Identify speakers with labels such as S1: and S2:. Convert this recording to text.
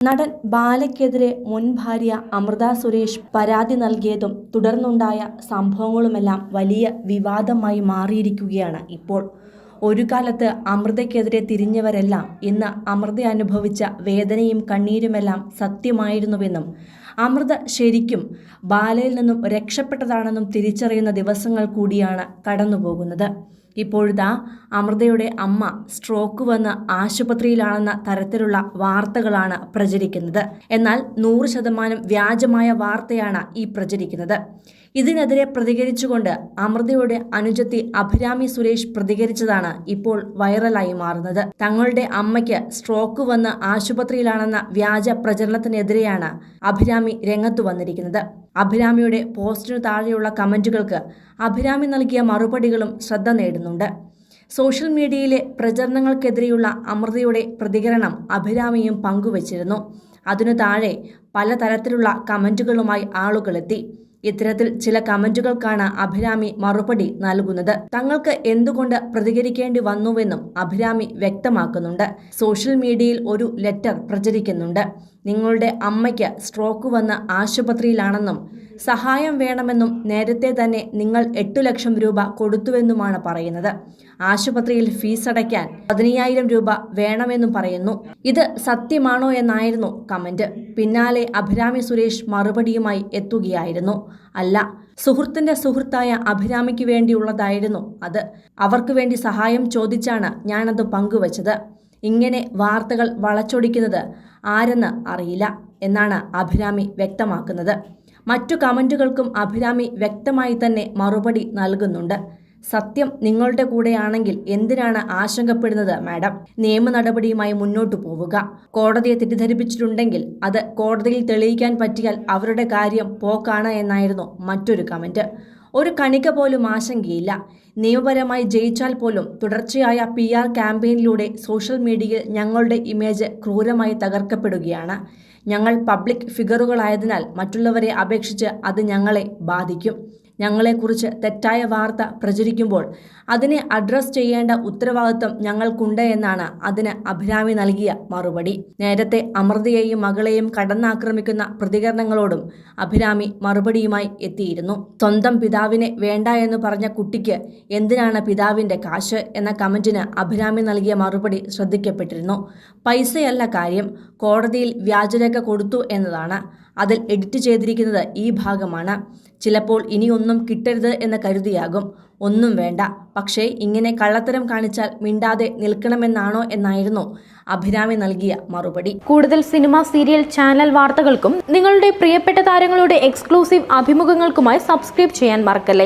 S1: നടൻ ബാലയ്ക്കെതിരെ മുൻ ഭാര്യ അമൃത സുരേഷ് പരാതി നൽകിയതും തുടർന്നുണ്ടായ സംഭവങ്ങളുമെല്ലാം വലിയ വിവാദമായി മാറിയിരിക്കുകയാണ് ഇപ്പോൾ. ഒരു കാലത്ത് അമൃതയ്ക്കെതിരെ തിരിഞ്ഞവരെല്ലാം ഇന്ന് അമൃത അനുഭവിച്ച വേദനയും കണ്ണീരുമെല്ലാം സത്യമായിരുന്നുവെന്നും അമൃത ശരിക്കും ബാലയിൽ നിന്നും രക്ഷപ്പെട്ടതാണെന്നും തിരിച്ചറിയുന്ന ദിവസങ്ങൾ കൂടിയാണ് കടന്നുപോകുന്നത്. ഇപ്പോഴിതാ അമൃതയുടെ അമ്മ സ്ട്രോക്ക് വന്ന് ആശുപത്രിയിലാണെന്ന തരത്തിലുള്ള വാർത്തകളാണ് പ്രചരിക്കുന്നത്. എന്നാൽ നൂറ് ശതമാനം വ്യാജമായ വാർത്തയാണ് ഈ പ്രചരിക്കുന്നത്. ഇതിനെതിരെ പ്രതികരിച്ചുകൊണ്ട് അമൃതയുടെ അനുജത്തി അഭിരാമി സുരേഷ് പ്രതികരിച്ചതാണ് ഇപ്പോൾ വൈറലായി മാറുന്നത്. തങ്ങളുടെ അമ്മയ്ക്ക് സ്ട്രോക്ക് വന്ന് ആശുപത്രിയിലാണെന്ന വ്യാജ പ്രചരണത്തിനെതിരെയാണ് അഭിരാമി രംഗത്തു വന്നിരിക്കുന്നത്. അഭിരാമിയുടെ പോസ്റ്റിനു താഴെയുള്ള കമന്റുകൾക്ക് അഭിരാമി നൽകിയ മറുപടികളും ശ്രദ്ധ നേടുന്നുണ്ട്. സോഷ്യൽ മീഡിയയിലെ പ്രചരണങ്ങൾക്കെതിരെയുള്ള അമൃതയുടെ പ്രതികരണം അഭിരാമിയും പങ്കുവച്ചിരുന്നു. അതിനു താഴെ പലതരത്തിലുള്ള കമന്റുകളുമായി ആളുകളെത്തി ഇത്തരത്തിൽ ചില കമന്റുകൾക്കാണ് അഭിരാമി മറുപടി നൽകുന്നത്. തങ്ങൾക്ക് എന്തുകൊണ്ട് പ്രതികരിക്കേണ്ടി വന്നുവെന്നും അഭിരാമി വ്യക്തമാക്കുന്നുണ്ട്. സോഷ്യൽ മീഡിയയിൽ ഒരു ലെറ്റർ പ്രചരിക്കുന്നുണ്ട്. നിങ്ങളുടെ അമ്മയ്ക്ക് സ്ട്രോക്ക് വന്ന് ആശുപത്രിയിലാണെന്നും സഹായം വേണമെന്നും നേരത്തെ തന്നെ നിങ്ങൾ എട്ടു ലക്ഷം രൂപ കൊടുത്തുവെന്നുമാണ് പറയുന്നത്. ആശുപത്രിയിൽ ഫീസ് അടയ്ക്കാൻ പതിനയ്യായിരം രൂപ വേണമെന്നും പറയുന്നു. ഇത് സത്യമാണോ എന്നായിരുന്നു കമന്റ്. പിന്നാലെ അഭിരാമി സുരേഷ് മറുപടിയുമായി എത്തുകയായിരുന്നു. അല്ല സുഹൃത്തിന്റെ സുഹൃത്തായ അഭിരാമിക്ക് വേണ്ടിയുള്ളതായിരുന്നു അത്. അവർക്ക് വേണ്ടി സഹായം ചോദിച്ചാണ് ഞാനത് പങ്കുവച്ചത്. ഇങ്ങനെ വാർത്തകൾ വളച്ചൊടിക്കുന്നത് ആരെന്ന് അറിയില്ല എന്നാണ് അഭിരാമി വ്യക്തമാക്കുന്നത്. മറ്റു കമന്റുകൾക്കും അഭിരാമി വ്യക്തമായി തന്നെ മറുപടി നൽകുന്നുണ്ട്. സത്യം നിങ്ങളുടെ കൂടെയാണെങ്കിൽ എന്തിനാണ് ആശങ്കപ്പെടുന്നത് മാഡം? നിയമ നടപടിയുമായി മുന്നോട്ടു പോവുക. കോടതിയെ തെറ്റിദ്ധരിപ്പിച്ചിട്ടുണ്ടെങ്കിൽ അത് കോടതിയിൽ തെളിയിക്കാൻ പറ്റിയാൽ അവരുടെ കാര്യം പോക്കാണ് എന്നായിരുന്നു മറ്റൊരു കമന്റ്. ഒരു കണിക പോലും ആശങ്കയില്ല. നിയമപരമായി ജയിച്ചാൽ പോലും തുടർച്ചയായ പി ആർ ക്യാമ്പയിനിലൂടെ സോഷ്യൽ മീഡിയയിൽ ഞങ്ങളുടെ ഇമേജ് ക്രൂരമായി തകർക്കപ്പെടുകയാണ്. ഞങ്ങൾ പബ്ലിക് ഫിഗറുകളായതിനാൽ മറ്റുള്ളവരെ അപേക്ഷിച്ച് അത് ഞങ്ങളെ ബാധിക്കും. ഞങ്ങളെക്കുറിച്ച് തെറ്റായ വാർത്ത പ്രചരിക്കുമ്പോൾ അതിനെ അഡ്രസ് ചെയ്യേണ്ട ഉത്തരവാദിത്വം ഞങ്ങൾക്കുണ്ട് എന്നാണ് അതിന് അഭിരാമി നൽകിയ മറുപടി. നേരത്തെ അമൃതയെയും മകളെയും കടന്നാക്രമിക്കുന്ന പ്രതികരണങ്ങളോടും അഭിരാമി മറുപടിയുമായി എത്തിയിരുന്നു. സ്വന്തം പിതാവിനെ വേണ്ട എന്ന് പറഞ്ഞ കുട്ടിക്ക് എന്തിനാണ് പിതാവിന്റെ കാശ്? എന്ന കമന്റിന് അഭിരാമി നൽകിയ മറുപടി ശ്രദ്ധിക്കപ്പെട്ടിരുന്നു. പൈസയല്ല കാര്യം കോടതിയിൽ വ്യാജരേഖ കൊടുത്തു എന്നതാണ്. അതിൽ എഡിറ്റ് ചെയ്തിരിക്കുന്നത് ഈ ഭാഗമാണ്. ചിലപ്പോൾ ഇനിയൊന്നും കിട്ടരുത് എന്ന് കരുതിയാകും. ഒന്നും വേണ്ട. പക്ഷേ ഇങ്ങനെ കള്ളത്തരം കാണിച്ചാൽ മിണ്ടാതെ നിൽക്കണമെന്നാണോ എന്നായിരുന്നു അഭിരാമി നൽകിയ മറുപടി.
S2: കൂടുതൽ സിനിമ സീരിയൽ ചാനൽ വാർത്തകൾക്കും നിങ്ങളുടെ പ്രിയപ്പെട്ട താരങ്ങളുടെ എക്സ്ക്ലൂസീവ് അഭിമുഖങ്ങൾക്കുമായി സബ്സ്ക്രൈബ് ചെയ്യാൻ മറക്കല്ലേ?